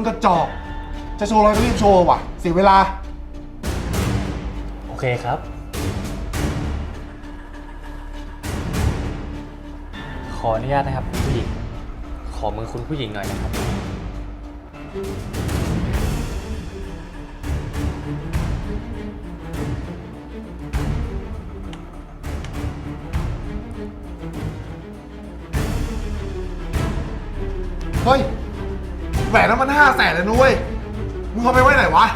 คนกระจอก จะโชว์อะไรก็รีบโชว์ว่ะ เสียเวลา โอเคครับ ขออนุญาตนะครับคุณผู้หญิง ขอมือคุณผู้หญิงหน่อยนะครับ แสนเลยนุ้ย มึงเอาไปไว้ไหนวะ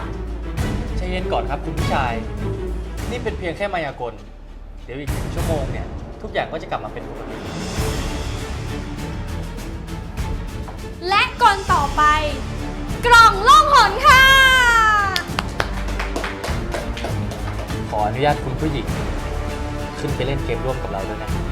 ใจเย็นก่อนครับคุณผู้ชาย นี่เป็นเพียงแค่มายากล เดี๋ยวอีกหนึ่งชั่วโมงเนี่ย ทุกอย่างก็จะกลับมาเป็นปกติ และกลต่อไป กล่องล่องหนค่ะ ขออนุญาตคุณผู้หญิง ขึ้นไปเล่นเกมร่วมกับเราด้วยนะครับ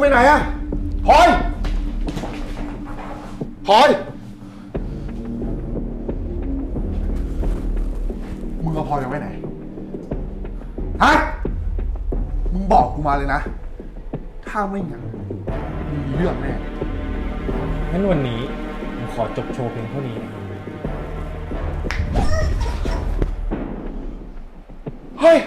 ไปไหนอะพลอยพลอยมึงเอาพลอยไปไว้ไหน ฮะ มึงบอกกูมาเลยนะ ถ้าไม่งั้นมึงมีเรื่องแน่ งั้นวันนี้ผมขอจบโชว์เพียงเท่านี้นะครับเฮ้ย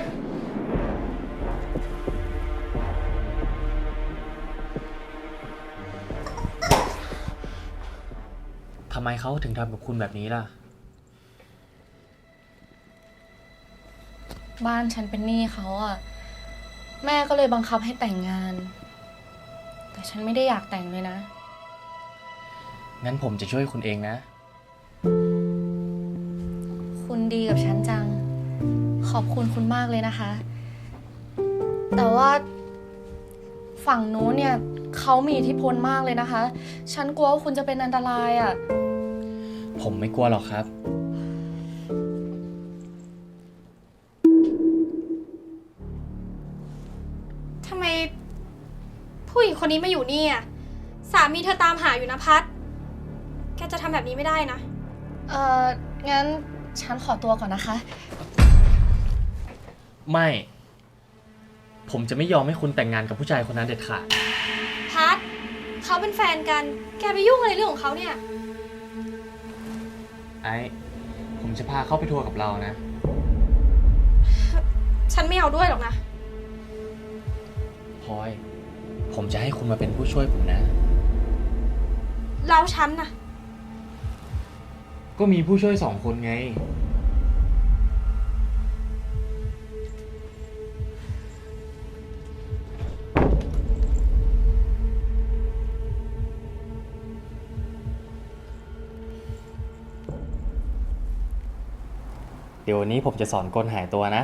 เขาถึงทำกับคุณแบบนี้ล่ะ บ้านฉันเป็นหนี้เขาอะแม่ก็เลยบังคับให้แต่งงาน แต่ฉันไม่ได้อยากแต่งเลยนะ งั้นผมจะช่วยคุณเองนะ คุณดีกับฉันจัง ขอบคุณคุณมากเลยนะคะ แต่ว่าฝั่งนู้นเนี่ยเขามีอิทธิพลมากเลยนะคะ ฉันกลัวว่าคุณจะเป็นอันตรายอะ่ะ ผมไม่กลัวหรอกครับ ทำไม ผู้หญิงคนนี้มาอยู่นี่อะ สามีเธอตามหาอยู่นะพัด แกจะทำแบบนี้ไม่ได้นะ เอ่อ งั้นฉันขอตัวก่อนนะคะ ไม่ ผมจะไม่ยอมให้คุณแต่งงานกับผู้ชายคนนั้นเด็ดขาด พัด เขาเป็นแฟนกัน แกไปยุ่งอะไรเรื่องของเขาเนี่ย ไอ้ผมจะพาเข้าไปทัวร์กับเรานะ ฉันไม่เอาด้วยหรอกนะ พลอย ผมจะให้คุณมาเป็นผู้ช่วยผมนะ แล้วฉันน่ะ ก็มีผู้ช่วยสองคนไง ดี๋ยววันนี้ผมจะสอนกลหายตัวนะ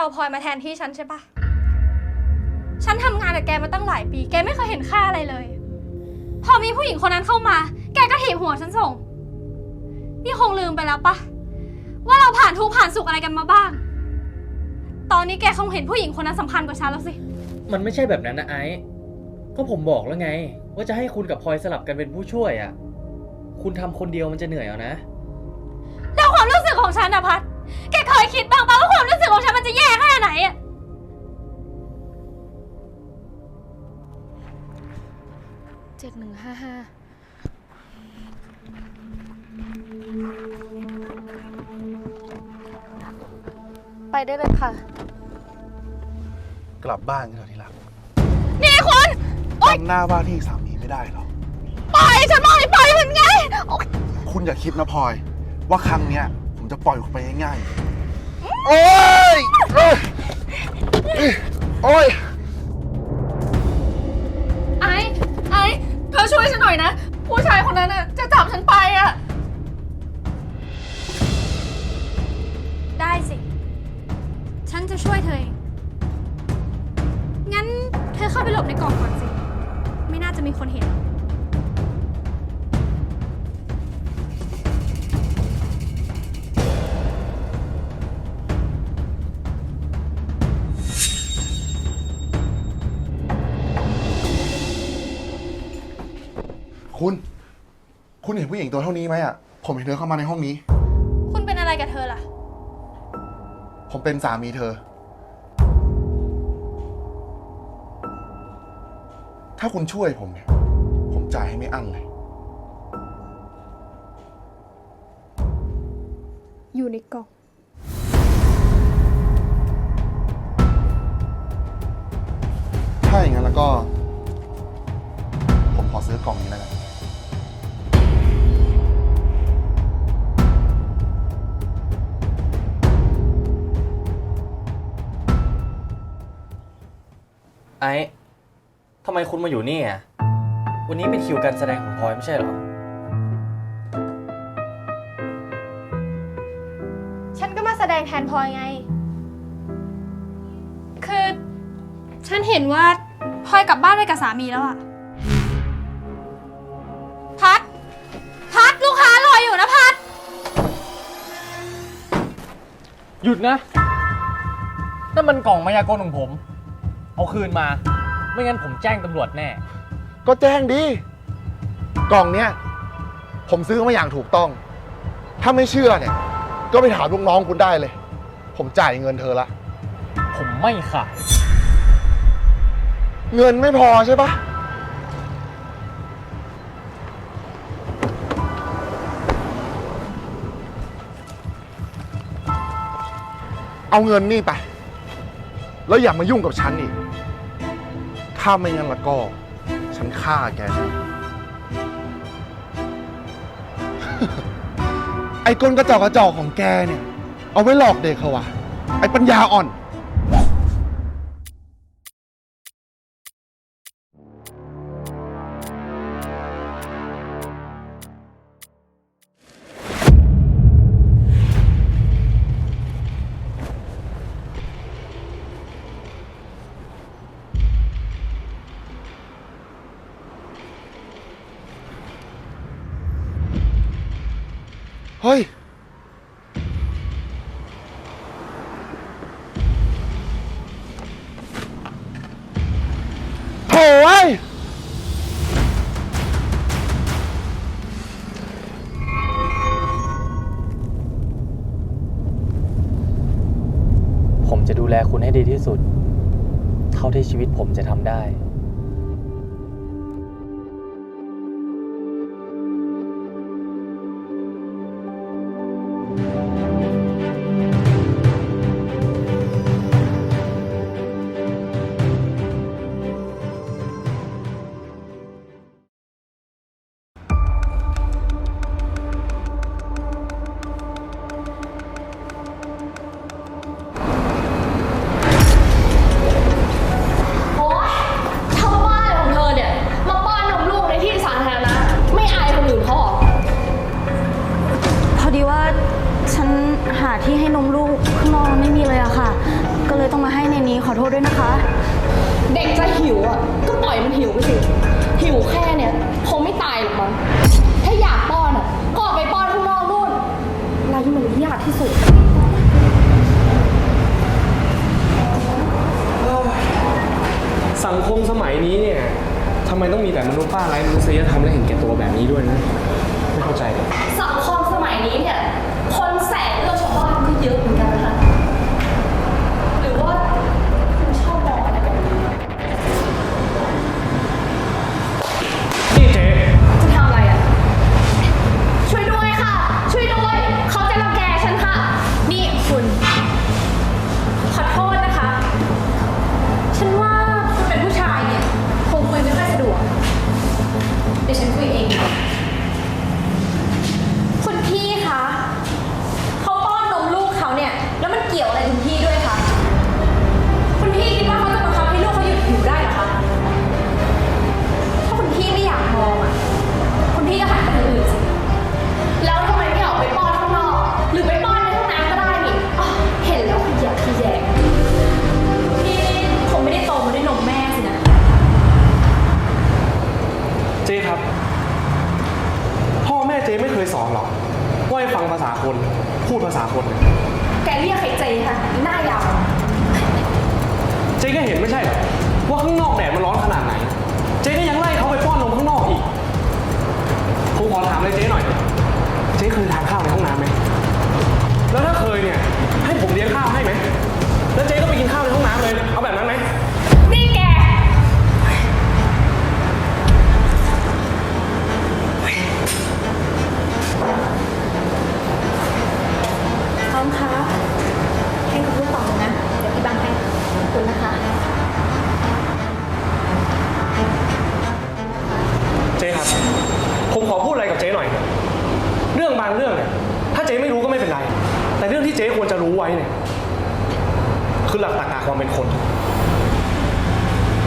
เอาพลอยมาแทนที่ฉันใช่ปะฉันทำงานกับแกมาตั้งหลายปี แกไม่เคยเห็นค่าอะไรเลย พอมีผู้หญิงคนนั้นเข้ามา แกก็ถีบหัวฉันส่ง นี่คงลืมไปแล้วปะว่าเราผ่านทุกข์ผ่านสุขอะไรกันมาบ้าง ตอนนี้แกคงเห็นผู้หญิงคนนั้นสำคัญกว่าฉันแล้วสิ มันไม่ใช่แบบนั้นนะไอ้ก็ผมบอกแล้วไง ว่าจะให้คุณกับพลอยสลับกันเป็นผู้ช่วยอะ่ะ คุณทำคนเดียวมันจะเหนื่อยเอานะ แล้วความรู้สึกของฉันนะพัด แกเคยคิดบ้างปะว่าความรู้สึกของฉันมันจะแย่แค่ไหนอะเจ็ดหนึ่งห้าห้าไปได้เลยค่ะ กลับบ้านกันเถอะที่รักนี่คุณจำหน้าว่าที่สามีไม่ได้หรอก ปล่อยฉันบอกให้ปล่อยมันไงโอ๊ย คุณอย่าคิดนะพลอย ว่าครั้งเนี้ยผม จะปล่อยคุณไปง่ายๆ โอ๊ยเอ้ย โอ๊ยไอ้ไอ้เธอช่วยฉันหน่อยนะ ผู้ชายคนนั้นน่ะจะจับฉันไปอะ ได้สิ ฉันจะช่วยเธอเอง งั้นเธอเข้าไปหลบในกล่องก่อนสิ ไม่น่าจะมีคนเห็นคุณ คุณเห็นผู้หญิงตัวเท่านี้ไหมอะ ผมเห็นเธอเข้ามาในห้องนี้ คุณเป็นอะไรกับเธอล่ะ ผมเป็นสามีเธอ ถ้าคุณช่วยผมเนี่ย ผมจ่ายให้ไม่อั้นเลย อยู่ในกล่อง ถ้าอย่างนั้นแล้วก็ ผมขอซื้อกล่องนี้แล้วกัน ไอ้ทำไมคุณมาอยู่นี่อะ วันนี้เป็นคิวการแสดงของพลอยไม่ใช่เหรอ ฉันก็มาแสดงแทนพลอยไง คือฉันเห็นว่าพลอยกลับบ้านไปกับสามีแล้วอะพัด พัดลูกค้ารออยู่นะพัด หยุดนะ นั่นมันกล่องมายากลของผม เอาคืนมา ไม่งั้นผมแจ้งตำรวจแน่ ก็แจ้งดิกล่องเนี้ยผมซื้อมาอย่างถูกต้อง ถ้าไม่เชื่อเนี่ย ก็ไปถามลูกน้องคุณได้เลย ผมจ่ายเงินเธอละ ผมไม่ขาย เงินไม่พอใช่ปะเอาเงินนี่ไป แล้วอย่ามายุ่งกับฉันอีก ถ้าไม่งั้นละก็ ฉันฆ่าแกแน่ไอ้กลกระจอกกระจอกของแกเนี่ย เอาไว้หลอกเด็กเขาวะไอ้ปัญญาอ่อน เฮ้ย โถ่เอ้ยผมจะดูแลคุณให้ดีที่สุด เท่าที่ชีวิตผมจะทำได้ นี้เนี่ยทำไมต้องมีแต่มนุษย์ป้าไร้มนุษยธรรมและเห็นแก่ตัวแบบนี้ด้วยนะไม่เข้าใจเลย สังคมสมัยนี้เนี่ย คนแสบเรื่องชาวบ้านก็เยอะเหมือนกัน บางเรื่องเนี่ยถ้าเจ๊ไม่รู้ก็ไม่เป็นไร แต่เรื่องที่เจ๊ควรจะรู้ไว้เนี่ยคือหลักตรรกะความเป็นคน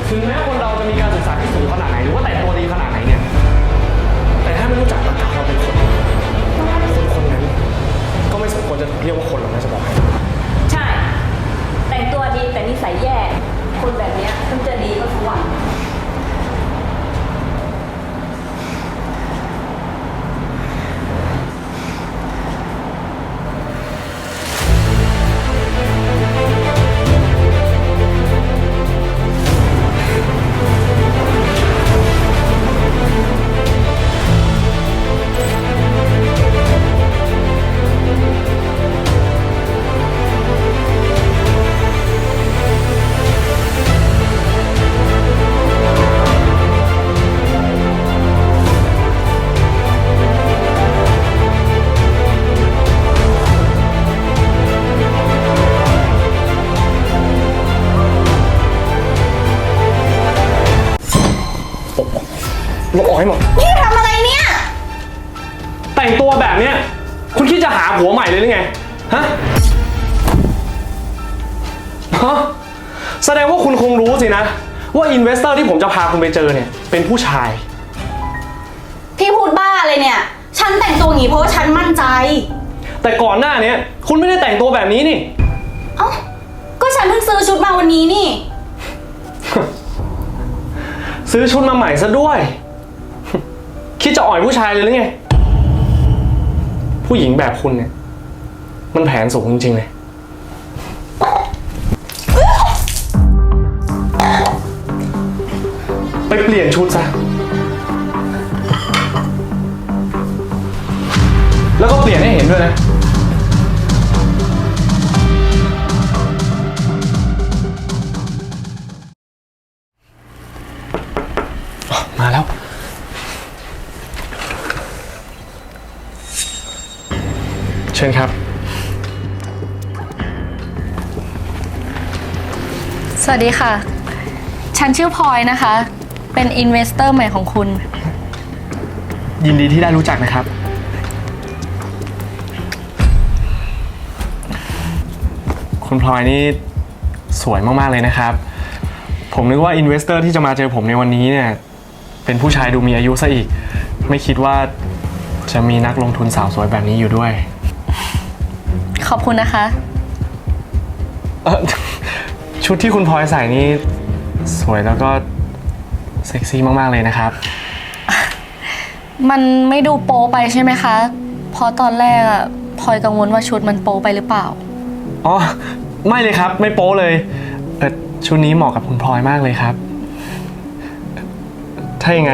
ถึงแม้คนเราจะมีการศึกษาที่สูงขนาดไหนหรือว่าแต่งตัวดีขนาดไหนเนี่ยแต่ถ้าไม่รู้จักตรรกะความเป็นคนคนคนนั้นก็ไม่สมควรจะเรียกว่าคนหรอกนะจะบอกให้ใช่ แต่งตัวดีแต่นิสัยแย่ คนแบบเนี้ยมันจะดีก็ทุกวัน คุณไปเจอเนี่ย เป็นผู้ชาย พี่พูดบ้าเลยเนี่ย ฉันแต่งตัวอย่างนี้เพราะว่าฉันมั่นใจ แต่ก่อนหน้าเนี้ยคุณไม่ได้แต่งตัวแบบนี้นี่ เอ้า ก็ฉันเพิ่งซื้อชุดมาวันนี้นี่ ซื้อชุดมาใหม่ซะด้วย คิดจะอ่อยผู้ชายเลยหรือไง ผู้หญิงแบบคุณเนี่ย มันแผนสูงจริงๆเลย ลี่ยนชุดซะ แล้วก็เปลี่ยนให้เห็นด้วยนะ มาแล้ว เชิญครับ สวัสดีค่ะ ฉันชื่อพลอยนะคะ เป็นอินเวสเตอร์ใหม่ของคุณ ยินดีที่ได้รู้จักนะครับ คุณพลอยนี่สวยมาก ๆ เลยนะครับ ผมนึกว่าอินเวสเตอร์ที่จะมาเจอผมในวันนี้เนี่ย เป็นผู้ชายดูมีอายุซะอีก ไม่คิดว่าจะมีนักลงทุนสาวสวยแบบนี้อยู่ด้วย ขอบคุณนะคะ เอ่อชุดที่คุณพลอยใส่นี่สวยแล้วก็เซ็กซี่มากๆเลยนะครับ มันไม่ดูโป๊ไปใช่ไหมคะ เพราะตอนแรกอะพลอยกังวลว่าชุดมันโป๊ไปหรือเปล่า อ๋อ ไม่เลยครับ ไม่โป๊เลยเออชุดนี้เหมาะกับคุณพลอยมากเลยครับ ถ้ายังไง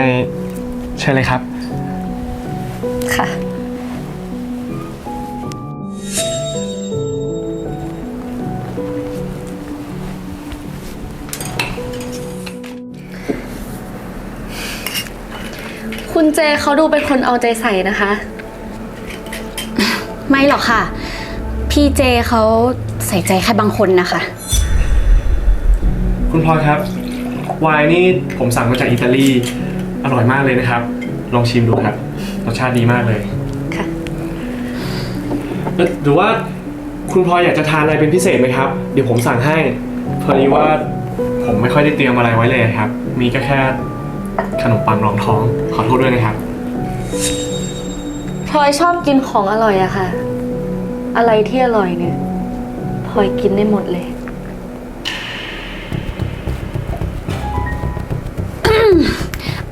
เชิญเลยครับ ค่ะ คุณเจเขาดูเป็นคนเอาใจใส่นะคะ ไม่หรอกค่ะ พี่เจเขาใส่ใจแค่บางคนนะคะ คุณพลอยครับไวน์นี่ผมสั่งมาจากอิตาลีอร่อยมากเลยนะครับ ลองชิมดูครับรสชาติดีมากเลยค่ะเอ่อหรือว่าคุณพลอยอยากจะทานอะไรเป็นพิเศษไหมครับ เดี๋ยวผมสั่งให้พอดีว่าผมไม่ค่อยได้เตรียมอะไรไว้เลยครับ มีก็แค่ ขนมปังรองท้อง ขอโทษด้วยนะครับ พลอยชอบกินของอร่อยอะค่ะ อะไรที่อร่อยเนี่ยพลอยกินได้หมดเลย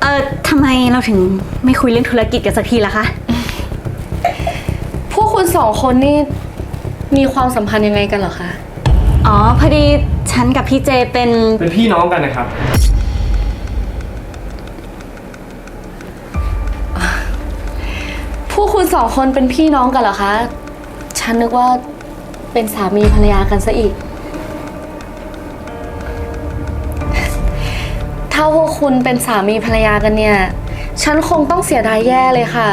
เออทำไมเราถึงไม่คุยเรื่องธุรกิจกันสักทีล่ะคะ พวกคุณสองคนนี่มีความสัมพันธ์ยังไงกันเหรอคะ อ๋อ พอดีฉันกับพี่เจเป็น เป็นพี่น้องกันนะครับ สองคนเป็นพี่น้องกันเหรอคะ ฉันนึกว่าเป็นสามีภรรยากันซะอีก ถ้าพวกคุณเป็นสามีภรรยากันเนี่ย ฉันคงต้องเสียดายแย่เลยค่ะ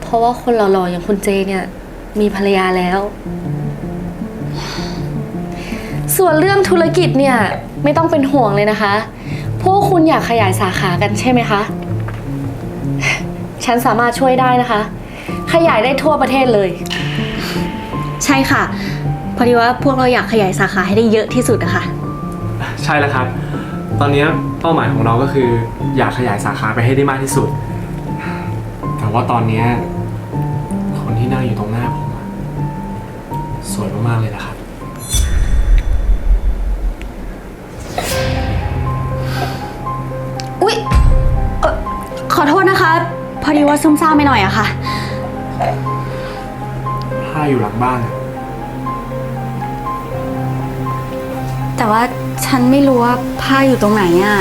เพราะว่าคนหล่อๆอย่างคุณเจเนี่ยมีภรรยาแล้ว ส่วนเรื่องธุรกิจเนี่ยไม่ต้องเป็นห่วงเลยนะคะ พวกคุณอยากขยายสาขากันใช่ไหมคะ ฉันสามารถช่วยได้นะคะ ขยายได้ทั่วประเทศเลย ใช่ค่ะ พอดีว่าพวกเราอยากขยายสาขาให้ได้เยอะที่สุดอะค่ะ ใช่แล้วครับ ตอนนี้เป้าหมายของเราก็คือ อยากขยายสาขาไปให้ได้มากที่สุด แต่ว่าตอนนี้คนที่นั่งอยู่ตรงหน้าผมอะสวยมากๆเลยนะครับ อุ๊ยเอ่อขอโทษนะคะ พอดีว่าซุ่มซ่ามไปหน่อยอะค่ะ ผ้าอยู่หลังบ้านอะแต่ว่าฉันไม่รู้ว่าผ้าอยู่ตรงไหนอะ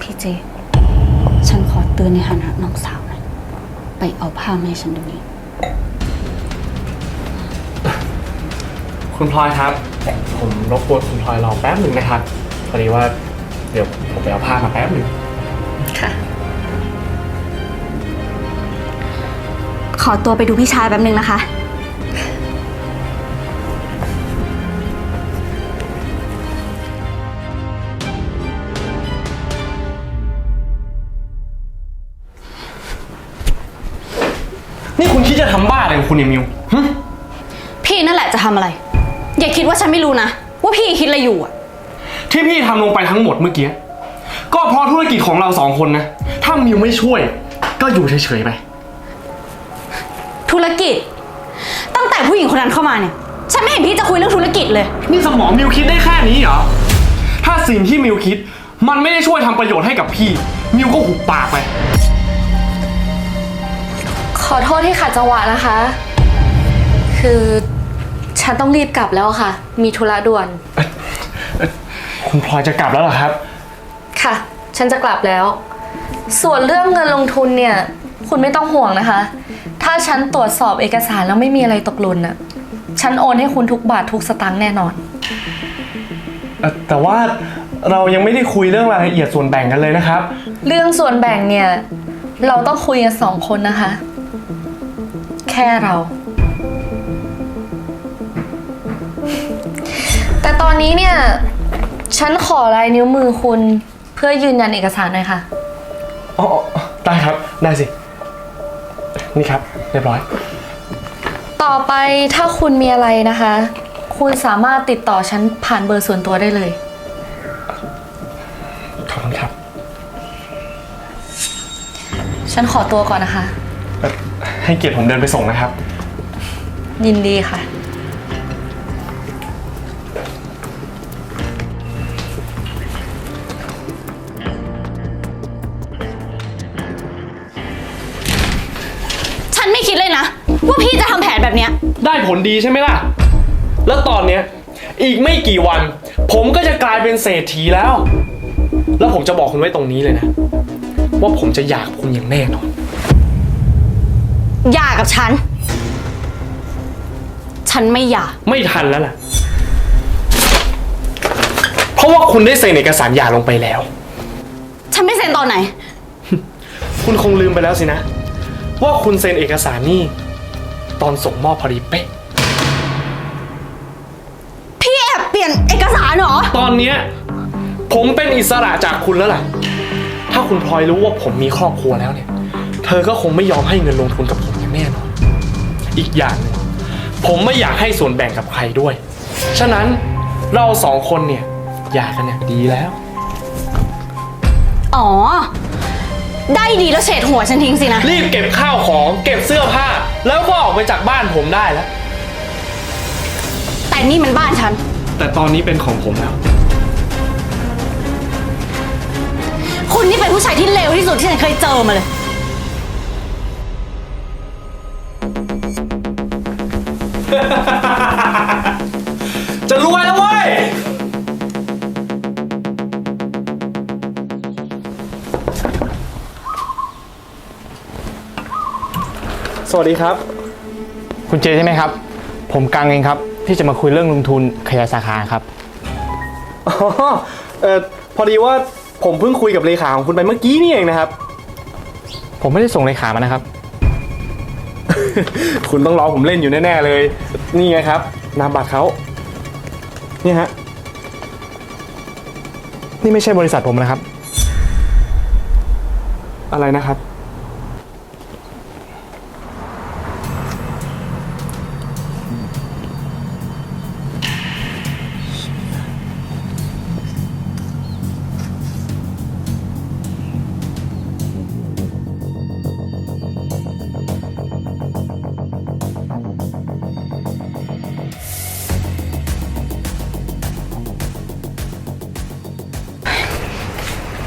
พี่เจ ฉันขอเตือนในฐานะน้องสาวหน่อยไปเอาผ้ามาให้ฉันเดูนี้ คุณพลอยครับ ผมรบกวนคุณพลอยรอแป๊บหนึ่งนะครับพอดีว่าเดี๋ยวผมไปเอาผ้ามาแป๊บหนึ่ง อตัวไปดูพี่ชายแป๊บนึงนะคะ นี่คุณคิดจะทำบ้าอะไรของคุณเนี่ยมิวหึพี่นั่นแหละจะทำอะไร อย่าคิดว่าฉันไม่รู้นะ ว่าพี่คิดอะไรอยู่อะที่พี่ทำลงไปทั้งหมดเมื่อกี้ ก็เพราะธุรกิจของเราสองคนนะ ถ้ามิวไม่ช่วย ก็อยู่เฉยๆไป ธุรกิจ ตั้งแต่ผู้หญิงคนนั้นเข้ามาเนี่ย ฉันไม่เห็นพี่จะคุยเรื่องธุรกิจเลย นี่สมองมิวคิดได้แค่นี้เหรอ ถ้าสิ่งที่มิวคิด มันไม่ได้ช่วยทำประโยชน์ให้กับพี่ มิวก็หุบปากไป ขอโทษที่ขัดจังหวะนะคะ คือฉันต้องรีบกลับแล้วค่ะ มีธุระด่วน คุณพลอยจะกลับแล้วเหรอครับ ค่ะ ฉันจะกลับแล้ว ส่วนเรื่องเงินลงทุนเนี่ย คุณไม่ต้องห่วงนะคะถ้า ฉันตรวจสอบเอกสารแล้วไม่มีอะไรตกหล่นน่ะ ฉันโอนให้คุณทุกบาททุกสตางค์แน่นอน เอ่อแต่ว่าเรายังไม่ได้คุยเรื่องรายละเอียดส่วนแบ่งกันเลยนะครับ เรื่องส่วนแบ่งเนี่ย เราต้องคุยกันสองคนนะคะ แค่เรา แต่ตอนนี้เนี่ย ฉันขอลายนิ้วมือคุณเพื่อยืนยันเอกสารหน่อยค่ะ อ๋ออ๋อได้ครับ ได้สิ นี่ครับ เรียบร้อย ต่อไปถ้าคุณมีอะไรนะคะ คุณสามารถติดต่อฉันผ่านเบอร์ส่วนตัวได้เลย ขอบคุณครับฉันขอตัวก่อนนะคะ เอ่อให้เกียรติผมเดินไปส่งนะครับ ยินดีค่ะ ได้ผลดีใช่ไหมล่ะ แล้วตอนเนี้ยอีกไม่กี่วัน ผมก็จะกลายเป็นเศรษฐีแล้ว แล้วผมจะบอกคุณไว้ตรงนี้เลยนะ ว่าผมจะอยากคุณอย่างแน่นอนอย่ากับฉัน ฉันไม่อยากไม่ทันแล้วล่ะ เพราะว่าคุณได้เซ็นเอกสารหย่าลงไปแล้ว ฉันไม่เซ็นตอนไหน คุณคงลืมไปแล้วสินะ ว่าคุณเซ็นเอกสารนี่ ตอนส่งมอบพอดีเป๊ะ พี่แอบเปลี่ยนเอกสารเหรอ ตอนเนี้ยผมเป็นอิสระจากคุณแล้วล่ะ ถ้าคุณพลอยรู้ว่าผมมีครอบครัวแล้วเนี่ย เธอก็คงไม่ยอมให้เงินลงทุนกับผมอย่างแน่นอน อีกอย่างหนึ่งผมไม่อยากให้ส่วนแบ่งกับใครด้วย ฉะนั้นเราสองคนเนี่ยหย่ากันเนี่ยดีแล้ว อ๋อ ได้ดีแล้วเฉดหัวฉันทิ้งสินะ รีบเก็บข้าวของ เก็บเสื้อผ้า แล้วก็ออกไปจากบ้านผมได้แล้ว แต่นี่มันบ้านฉัน แต่ตอนนี้เป็นของผมแล้ว คุณนี่เป็นผู้ชายที่เลวที่สุดที่ฉันเคยเจอมาเลย จะรวยแล้วเว้ย สวัสดีครับ คุณเจใช่ไหมครับ ผมกังเองครับ ที่จะมาคุยเรื่องลงทุนขยายสาขาครับ อ๋อเออพอดีว่าผมเพิ่งคุยกับเลขาของคุณไปเมื่อกี้นี่เองนะครับ ผมไม่ได้ส่งเลขามานะครับ คุณต้องรอผมเล่นอยู่แน่ ๆ เลย นี่ไงครับ นามบัตรเขานี่ฮะ นี่ไม่ใช่บริษัทผมนะครับ อะไรนะครับ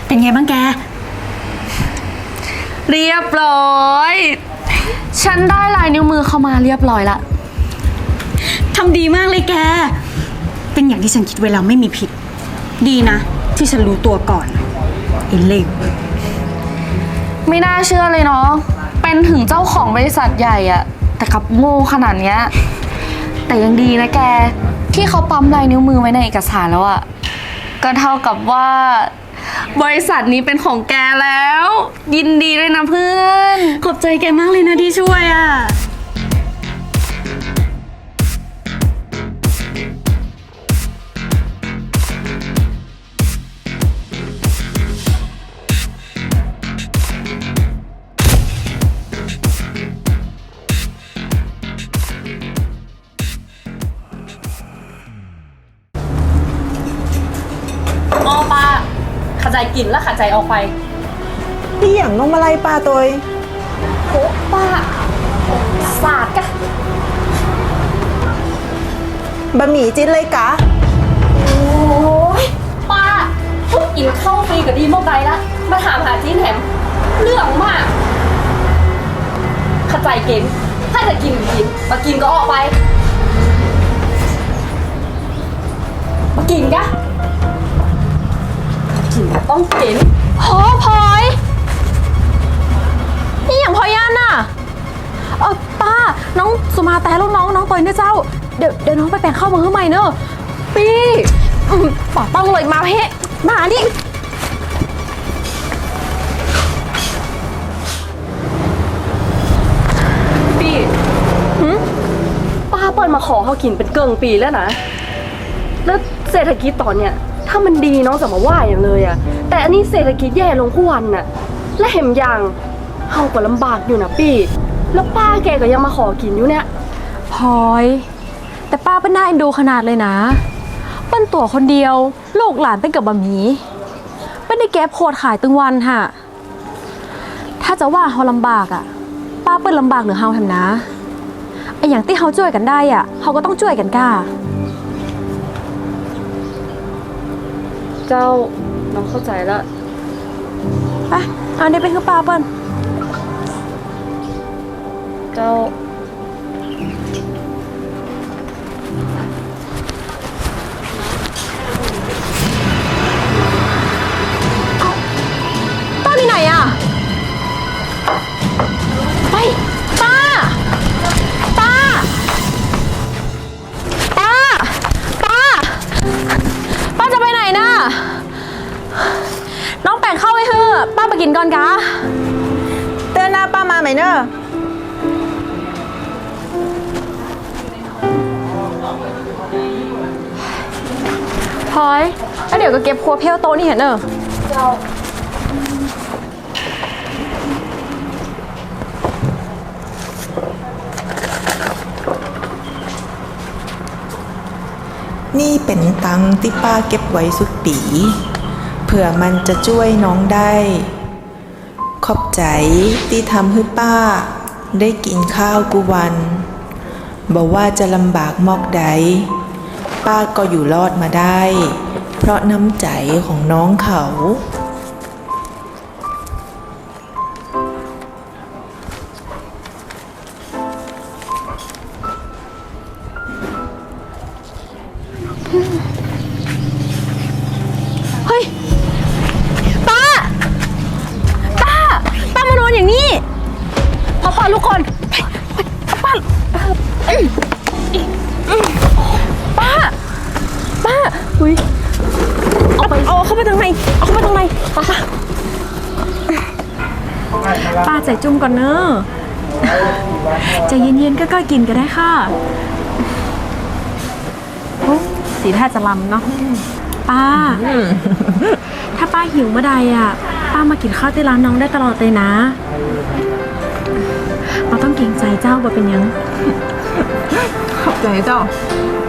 เป็นไงบ้างแก เรียบร้อย ฉันได้ลายนิ้วมือเข้ามาเรียบร้อยละ ทำดีมากเลยแก เป็นอย่างที่ฉันคิดไว้แล้วไม่มีผิด ดีนะ ที่ฉันรู้ตัวก่อนไอ้เลวไม่น่าเชื่อเลยเนาะ เป็นถึงเจ้าของบริษัทใหญ่อะแต่กลับโง่ขนาดเนี้ย แต่ยังดีนะแก ที่เขาปั๊มลายนิ้วมือไว้ในเอกสารแล้วอะก็เท่ากับว่า บริษัทนี้เป็นของแกแล้ว ยินดีด้วยนะเพื่อน ขอบใจแกมากเลยนะที่ช่วยอะ กินแล้วขจายออกไปพี่อย่างนมอะไรปลาตัวเองโอ้ป้าสาดกะบะหมี่จิ้นเลยกะ โอ้ยป้าทุกกินข้าวฟรีกับดีโมไกลละมาถามหาจีนแถมเรื่องมากขจายกินถ้าจะกินกินมากินก็ออกไปมากินกะกินก็ ต้องกินโหพลอย นี่อย่างพลอยยันน่ะ เออป้า น้องสุมาแต่ลูกน้องน้องตัวนี้เจ้า เดี๋ยวเดี๋ยวน้องไปแต่งเข้ามาให้ใหม่เนอะปีอืมป่าต้องเลยมาเพ่มาดิปีหืมป้าเปิดมาขอเขากินเป็นเกิงปีแล้วนะ แล้วเศรษฐกิจตอนเนี้ย ถ้ามันดีน้องจะมาว่าอย่างเลยอะแต่อันนี้เศรษฐกิจแย่ลงทุกวันน่ะ และเห็นอย่างเฮาก็ลำบากอยู่นะพี่ แล้วป้าแกก็ยังมาขอกินอยู่เนี่ย พลอย แต่ป้าเป็นน่าเอ็นดูขนาดเลยนะเปิ้นตัวคนเดียว ลูกหลานเป็นกับบะหมี่เป็นได้แก๊บโคตรขายตึงวันค่ะถ้าจะว่าเฮาลำบากอะป้าเปิ้นลำบากเหนือเฮาแถมนะไออย่างที่เฮาช่วยกันได้อะเฮาก็ต้องช่วยกันก้า เจ้าน้องเข้าใจแล้วไปอันนี้เป็นคือป้าเปิ้นเจ้า ดี๋ยวก็เก็บครัวเพี้ยวโต๊ะนี่เห็นเนอะนี่เป็นตังค์ที่ป้าเก็บไว้สุดปี เผื่อมันจะช่วยน้องได้ ขอบใจที่ทำให้ป้า ได้กินข้าวกุวัน บอกว่าจะลำบากมอกใด ป้าก็อยู่รอดมาได้เพ ราะน้ำใจของน้องเขา เย็นๆก็ก็กินก็ได้ค่ะโอ้สีท่าจะลำเนาะป้า ถ้าป้าหิวเมื่อใดอะ ป้ามากินข้าวที่ร้านน้องได้ตลอดเลยนะเราต้องเกรงใจเจ้าบ่เป็นหยัง ขอบใจเจ้าป